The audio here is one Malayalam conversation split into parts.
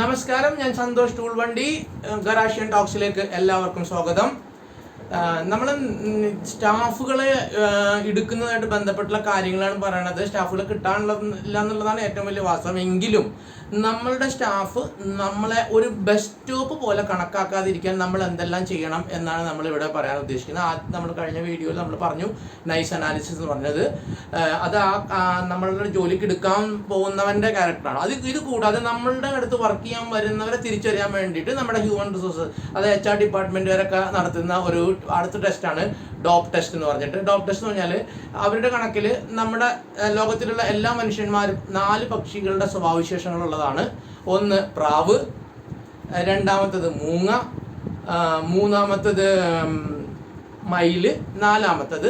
നമസ്കാരം ഞാൻ സന്തോഷ് ടൂൾ വണ്ടി ഗറാഷ്യൻ ടോക്സിലേക്ക് എല്ലാവർക്കും സ്വാഗതം. നമ്മൾ സ്റ്റാഫുകളെ എടുക്കുന്നതായിട്ട് ബന്ധപ്പെട്ടുള്ള കാര്യങ്ങളാണ് പറയണത്. സ്റ്റാഫുകളെ കിട്ടാനുള്ള എന്നുള്ളതാണ് ഏറ്റവും വലിയ വാസ്തവം. എങ്കിലും നമ്മളുടെ സ്റ്റാഫ് നമ്മളെ ഒരു ബസ് സ്റ്റോപ്പ് പോലെ കണക്കാക്കാതിരിക്കാൻ നമ്മൾ എന്തെല്ലാം ചെയ്യണം എന്നാണ് നമ്മൾ ഇവിടെ പറയാൻ ഉദ്ദേശിക്കുന്നത്. ആ നമ്മൾ കഴിഞ്ഞ വീഡിയോയിൽ നമ്മൾ പറഞ്ഞു നൈസ് അനാലിസിസ് എന്ന് പറഞ്ഞത്. അത് ആ നമ്മളുടെ ജോലിക്ക് എടുക്കാൻ പോകുന്നവന്റെ ക്യാരക്ടറാണ് അത് ഇത് കൂടാതെ നമ്മളുടെ അടുത്ത് വർക്ക് ചെയ്യാൻ വരുന്നവരെ തിരിച്ചറിയാൻ വേണ്ടിയിട്ട് നമ്മുടെ ഹ്യൂമൻ റിസോഴ്സ് അതായത് എച്ച് ആർ ഡിപ്പാർട്ട്മെന്റുകാരൊക്കെ നടത്തുന്ന ഒരു അടുത്ത ടെസ്റ്റാണ് ഡോപ് ടെസ്റ്റ് എന്ന് പറഞ്ഞിട്ട്. ഡോപ്പ് ടെസ്റ്റ് എന്ന് പറഞ്ഞാൽ അവരുടെ കണക്കിൽ നമ്മുടെ ലോകത്തിലുള്ള എല്ലാ മനുഷ്യന്മാരും നാല് പക്ഷികളുടെ സ്വഭാവവിശേഷങ്ങളുള്ളതാണ് ഒന്ന് പ്രാവ് രണ്ടാമത്തത് മൂങ്ങ മൂന്നാമത്തത് മയിൽ നാലാമത്തത്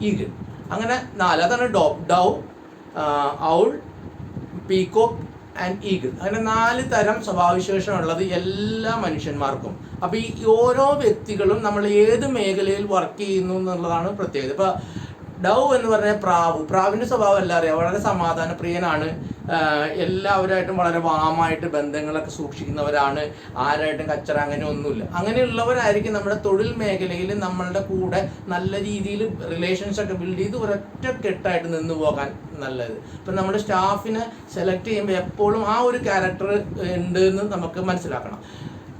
ഈഗിൾ അങ്ങനെ നാല് അതാണ് dove dove owl peacock and eagle അങ്ങനെ നാല് തരം സ്വഭാവവിശേഷമുള്ളത് എല്ലാ മനുഷ്യന്മാർക്കും. അപ്പോൾ ഈ ഓരോ വ്യക്തികളും നമ്മൾ ഏത് മേഖലയിൽ വർക്ക് ചെയ്യുന്നു എന്നുള്ളതാണ് പ്രത്യേകത. ഇപ്പോൾ ഡൗ എന്ന് പറഞ്ഞ പ്രാവ് പ്രാവിന്റെ സ്വഭാവം എല്ലാം അറിയാം. വളരെ സമാധാനപ്രിയനാണ്. പ്രിയനാണ് എല്ലാവരുമായിട്ടും വളരെ വാമായിട്ട് ബന്ധങ്ങളൊക്കെ സൂക്ഷിക്കുന്നവരാണ്. ആരായിട്ടും കച്ചറ അങ്ങനെ ഒന്നുമില്ല. അങ്ങനെയുള്ളവരായിരിക്കും നമ്മുടെ തൊഴിൽ മേഖലയിൽ നമ്മളുടെ കൂടെ നല്ല രീതിയിൽ റിലേഷൻസ് ഒക്കെ ബിൽഡ് ചെയ്ത് ഒരൊറ്റ കെട്ടായിട്ട് നിന്ന് പോകാൻ നല്ലത്. ഇപ്പം നമ്മുടെ സ്റ്റാഫിനെ സെലക്ട് ചെയ്യുമ്പോൾ എപ്പോഴും ആ ഒരു ക്യാരക്ടർ ഉണ്ട് എന്ന് നമുക്ക് മനസ്സിലാക്കണം.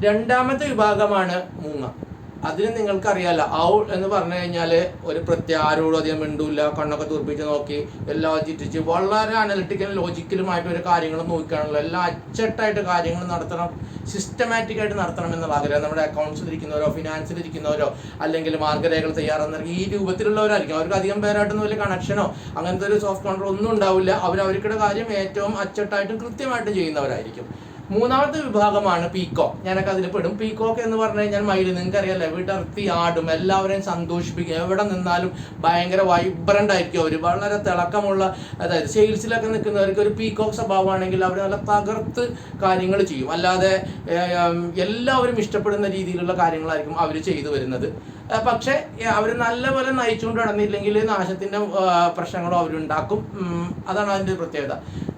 രണ്ടാമത്തെ വിഭാഗമാണ് മൂങ്ങ. അതിന് നിങ്ങൾക്കറിയാലോ ഔ എന്ന് പറഞ്ഞു കഴിഞ്ഞാൽ ഒരു പ്രത്യേക ആരോടും അധികം മിണ്ടൂല്ല കണ്ണൊക്കെ തുറപ്പിച്ച് നോക്കി എല്ലാം ചിറ്റിച്ച് വളരെ അനലിറ്റിക്കലും ലോജിക്കലുമായിട്ട് ഒരു കാര്യങ്ങൾ നോക്കുകയാണല്ലോ. എല്ലാം അച്ചട്ടായിട്ട് കാര്യങ്ങൾ നടത്തണം സിസ്റ്റമാറ്റിക്കായിട്ട് നടത്തണം എന്നുള്ള ആഗ്രഹം നമ്മുടെ അക്കൗണ്ട്സിൽ ഇരിക്കുന്നവരോ ഫിനാൻസിൽ ഇരിക്കുന്നവരോ അല്ലെങ്കിൽ മാർഗരേഖകൾ തയ്യാറാകുന്ന ഈ രൂപത്തിലുള്ളവരായിരിക്കും. അവർക്ക് അധികം പേരായിട്ടൊന്നും വലിയ കണക്ഷനോ അങ്ങനത്തെ ഒരു സോഫ്റ്റ് കൺട്രോൾ ഒന്നും ഉണ്ടാവില്ല. അവർ അവർക്കുടെ കാര്യം ഏറ്റവും അച്ചട്ടായിട്ടും കൃത്യമായിട്ടും ചെയ്യുന്നവരായിരിക്കും. മൂന്നാമത്തെ വിഭാഗമാണ് പീക്കോക്ക് ഞാനൊക്കെ അതിൽ പെടും. പീക്കോക്ക് എന്ന് പറഞ്ഞു കഴിഞ്ഞാൽ മയിൽ നിങ്ങൾക്ക് അറിയാലേ വിടർത്തി ആടും എല്ലാവരെയും സന്തോഷിപ്പിക്കും. എവിടെ നിന്നാലും ഭയങ്കര വൈബ്രന്റ് ആയിരിക്കും അവർ വളരെ തിളക്കമുള്ള അതായത് സെയിൽസിലൊക്കെ നിൽക്കുന്നവർക്ക് ഒരു പീക്കോക്ക് സ്വഭാവമാണെങ്കിൽ അവർ നല്ല തകർത്ത് കാര്യങ്ങൾ ചെയ്യും. അല്ലാതെ എല്ലാവരും ഇഷ്ടപ്പെടുന്ന രീതിയിലുള്ള കാര്യങ്ങളായിരിക്കും അവർ ചെയ്തു വരുന്നത്. പക്ഷേ അവർ നല്ലപോലെ നയിച്ചുകൊണ്ട് നടന്നില്ലെങ്കിൽ നാശത്തിന്റെ പ്രശ്നങ്ങളും അവരുണ്ടാക്കും അതാണ് അതിന്റെ പ്രത്യേകത.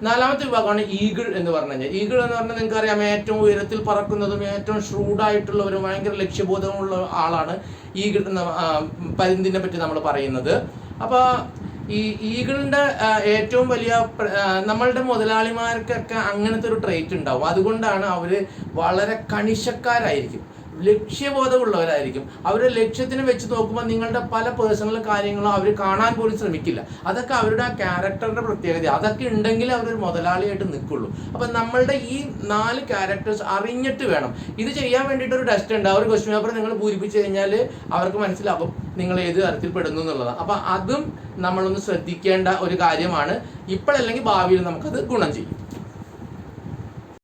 നാലാമത്തെ വിഭാഗമാണ് ഈഗിൾ എന്ന് പറഞ്ഞു കഴിഞ്ഞാൽ. ഈഗിൾ എന്ന് പറഞ്ഞാൽ നിങ്ങൾക്ക് അറിയാം ഏറ്റവും ഉയരത്തിൽ പറക്കുന്നതും ഏറ്റവും ഷ്രൂഡായിട്ടുള്ളവരും ഭയങ്കര ലക്ഷ്യബോധമുള്ള ആളാണ് ഈ കിട്ടുന്ന പരിന്തിനെ പറ്റി നമ്മൾ പറയുന്നത്. അപ്പോൾ ഈ ഈഗിളിന്റെ ഏറ്റവും വലിയ നമ്മളുടെ മുതലാളിമാർക്കൊക്കെ അങ്ങനത്തെ ഒരു ട്രേറ്റ് ഉണ്ടാവും. അതുകൊണ്ടാണ് അവർ വളരെ കണിശക്കാരായിരിക്കും. ലക്ഷ്യബോധമുള്ളവരായിരിക്കും. അവരെ ലക്ഷ്യത്തിന് വെച്ച് നോക്കുമ്പോൾ നിങ്ങളുടെ പല പേഴ്സണൽ കാര്യങ്ങളും അവർ കാണാൻ പോലും ശ്രമിക്കില്ല. അതൊക്കെ അവരുടെ ആ ക്യാരക്ടറുടെ പ്രത്യേകത. അതൊക്കെ ഉണ്ടെങ്കിൽ അവരൊരു മുതലാളിയായിട്ട് നിൽക്കുള്ളൂ. അപ്പം നമ്മളുടെ ഈ നാല് ക്യാരക്ടേഴ്സ് അറിഞ്ഞിട്ട് വേണം. ഇത് ചെയ്യാൻ വേണ്ടിയിട്ട് ഒരു ടെസ്റ്റ് ഉണ്ട്. ആ ഒരു ക്വസ്റ്റ്യൻ പേപ്പർ നിങ്ങൾ പൂരിപ്പിച്ചു കഴിഞ്ഞാൽ അവർക്ക് മനസ്സിലാകും നിങ്ങൾ ഏത് തരത്തിൽ പെടുന്നു എന്നുള്ളത്. അപ്പം അതും നമ്മളൊന്ന് ശ്രദ്ധിക്കേണ്ട ഒരു കാര്യമാണ്. ഇപ്പോഴല്ലെങ്കിൽ ഭാവിയിൽ നമുക്കത് ഗുണം ചെയ്യും.